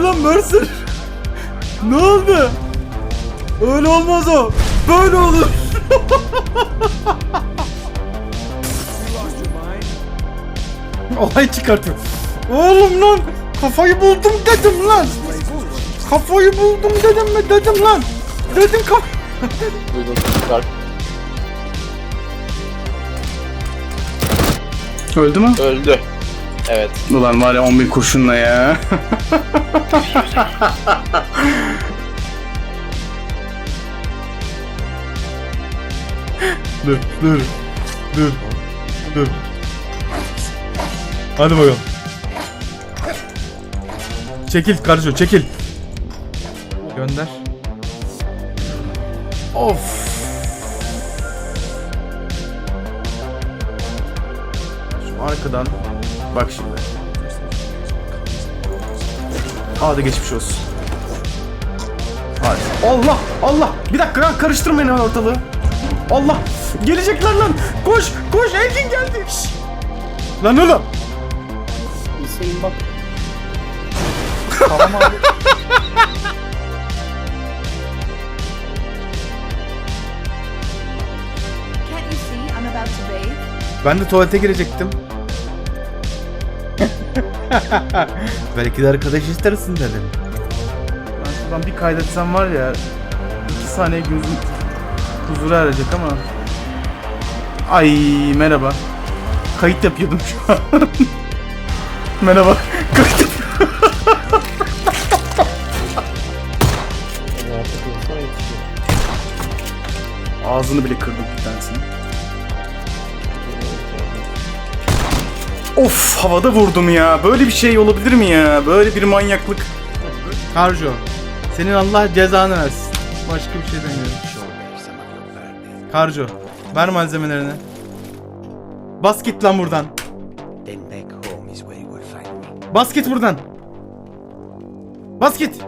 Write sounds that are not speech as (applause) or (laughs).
Nasıl? Ne oldu? Öyle olmaz o. Böyle olur. (laughs) Olay çıkartıyor. Oğlum lan kafayı buldum dedim lan. Kafayı buldum dedim mi dedim lan. Dedim kaf... Öldü mü? Öldü. Evet. Ulan var ya 11 kurşunla ya. (laughs) Dur dur dur dur. Hadi bakalım. Çekil kardeşim çekil. Gönder. Of. Şu arkadan bak şimdi. Hadi geçmiş olsun. Hadi. Allah Allah. Bir dakika lan karıştırmayın hemen ortalığı. Allah. Gelecekler lan. Koş koş Elgin geldi. Şşş. Lan oğlum. Hüseyin bak. (laughs) Tamam abi. Can't you see I'm about to bathe? Ben de tuvalete girecektim. (laughs) (laughs) Belki de arkadaş istersin dedim. Ben şuradan bir kaydetsem var ya iki saniye gözüm huzura erecek ama. Ay merhaba. Kayıt yapıyordum şu an. (laughs) merhaba. Kayıt yapıyordum. Ağzını bile kırdım bir tanesini. Of havada vurdum ya. Böyle bir şey olabilir mi ya? Böyle bir manyaklık. Karjo. Senin Allah cezanı versin. Başka bir şey demiyorum. Karjo. Ver malzemelerini. Bas git lan buradan. Bas git buradan. Bas git.